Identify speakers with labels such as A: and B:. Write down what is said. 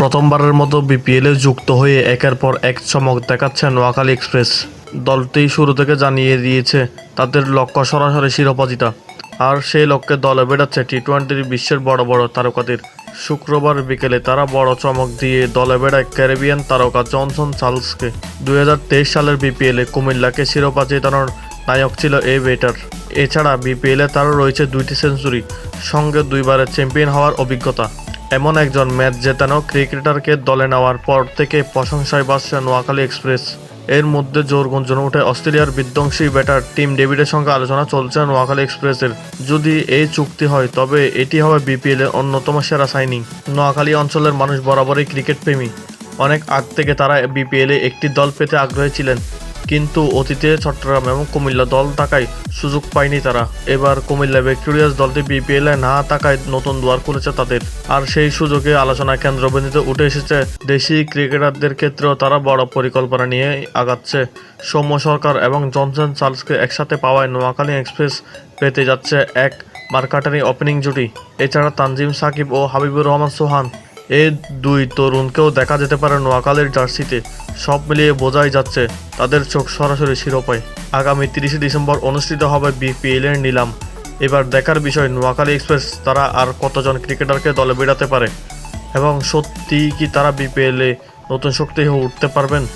A: প্রথমবারের মতো বিপিএলে যুক্ত হয়ে একের পর এক চমক দেখাচ্ছে নোয়াখালী এক্সপ্রেস দলটি শুরু থেকে জানিয়ে দিয়েছে, তাদের লক্ষ্য সরাসরি শিরোপা জিতা আর সেই লক্ষ্যে দলে বেড়াচ্ছে টি টোয়েন্টির বিশ্বের বড় বড় তারকাদের। শুক্রবার বিকেলে তারা বড় চমক দিয়ে দলে বেড়ায় ক্যারিবিয়ান তারকা জনসন চার্লসকে। দুই হাজার তেইশ সালের বিপিএলে কুমিল্লাকে শিরোপা জেতানোর নায়ক ছিল এ বেটার। এছাড়া বিপিএলে তারও রয়েছে দুইটি সেঞ্চুরি, সঙ্গে দুইবারের চ্যাম্পিয়ন হওয়ার অভিজ্ঞতা। এমন একজন ম্যাচ জেতানো ক্রিকেটারকে দলে নেওয়ার পর থেকে প্রশংসায় বাসছে নোয়াখালী এক্সপ্রেস। এর মধ্যে জোর গুঞ্জন ওঠে অস্ট্রেলিয়ার বিধ্বংসী ব্যাটার টিম ডেভিডের সঙ্গে আলোচনা চলছে নোয়াখালী এক্সপ্রেসের। যদি এই চুক্তি হয়, তবে এটি হবে বিপিএল এর অন্যতম সেরা সাইনিং। নোয়াখালী অঞ্চলের মানুষ বরাবরই ক্রিকেট প্রেমী অনেক আগ থেকে তারা বিপিএলে একটি দল পেতে আগ্রহী ছিলেন। কিন্তু অতীতে চট্টগ্রাম এবং কুমিল্লা দল থাকায় সুযোগ পায়নি তারা। এবার কুমিল্লা ভিক্টোরিয়াস দলটি বিপিএল এ না থাকায় নতুন দুয়ার খুলেছে তাদের। আর সেই সুযোগে আলোচনায় কেন্দ্রবিন্দুতে উঠে এসেছে, দেশি ক্রিকেটারদের ক্ষেত্রেও তারা বড় পরিকল্পনা নিয়ে আগাচ্ছে। সৌম্য সরকার এবং জনসন চার্লসকে একসাথে পাওয়ায় নোয়াখালী এক্সপ্রেস পেতে যাচ্ছে এক মার্কাটারি ওপেনিং জুটি। এছাড়া তানজিম সাকিব ও হাবিবুর রহমান সোহান এই দুই তরুণকেও দেখা যেতে পারে নোয়াখালীর জার্সিতে। সব মিলিয়ে বোঝাই যাচ্ছে তাদের চোখ সরাসরি শিরোপায়। আগামী তিরিশে ডিসেম্বর অনুষ্ঠিত হবে বিপিএলের নিলাম। এবার দেখার বিষয়, নোয়াখালী এক্সপ্রেস তারা আর কতজন ক্রিকেটারকে দলে বেড়াতে পারে? এবং সত্যি কি তারা বিপিএলে নতুন শক্তি হয়ে উঠতে পারবেন?